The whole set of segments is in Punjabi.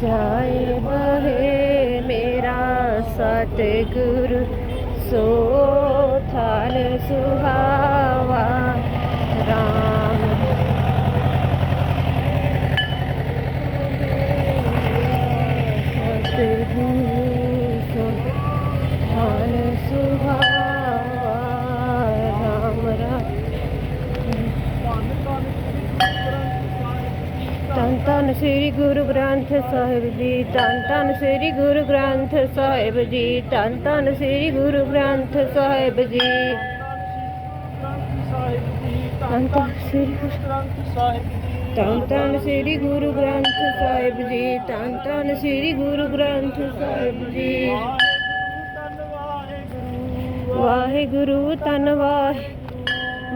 ਜਾਏ ਬਹੇ ਮੇਰਾ ਸਤਿਗੁਰ ਸੋ ਥਲ ਸੁਹਾ ਧੰਨ ਸ੍ਰੀ ਗੁਰੂ ਗ੍ਰੰਥ ਸਾਹਿਬ ਜੀ, ਧੰਨ ਧੰਨ ਸ੍ਰੀ ਗੁਰੂ ਗ੍ਰੰਥ ਸਾਹਿਬ ਜੀ, ਧੰਨ ਧੰਨ ਸ੍ਰੀ ਗੁਰੂ ਗ੍ਰੰਥ ਸਾਹਿਬ ਜੀ। ਧੰਨ ਧੰਨ ਸ੍ਰੀ ਗੁਰੂ ਧੰਨ ਧੰਨ ਸ੍ਰੀ ਗੁਰੂ ਗ੍ਰੰਥ ਸਾਹਿਬ ਜੀ, ਧੰਨ ਧੰਨ ਸ੍ਰੀ ਗੁਰੂ ਗ੍ਰੰਥ ਸਾਹਿਬ ਜੀ। ਵਾਹਿਗੁਰੂ ਧੰਨ ਵਾਹਿ,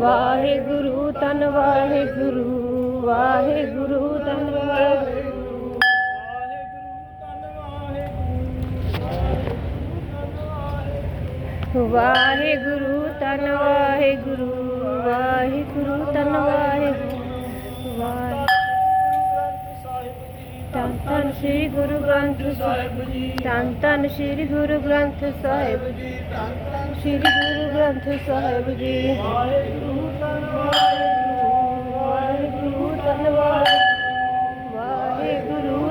ਵਾਹਿਗੁਰੂ ਧੰਨ ਵਾਹਿਗੁਰੂ। ਵਾਹਿਗੁਰੂ ਧੰਨ ਵਾਹਿਗੁਰੂ ਵਾਹਿਗੁਰੂ ਧੰਨ ਵਾਹਿਗੁਰੂ ਵਾਹਿਗੁਰੂ ਧੰਨ ਵਾਹਿਗੁਰੂ ਵਾਹਿ- ਧੰਨ ਸ੍ਰੀ ਗੁਰੂ ਗ੍ਰੰਥ ਸਾਹਿਬ। ਜੀ ਧੰਨ ਧੰਨ ਸ੍ਰੀ ਗੁਰੂ ਗ੍ਰੰਥ ਸਾਹਿਬ। ਜੀ ਸ੍ਰੀ ਗੁਰੂ ਗ੍ਰੰਥ ਸਾਹਿਬ ਜੀ। ਵਾਹਿਗੁਰੂ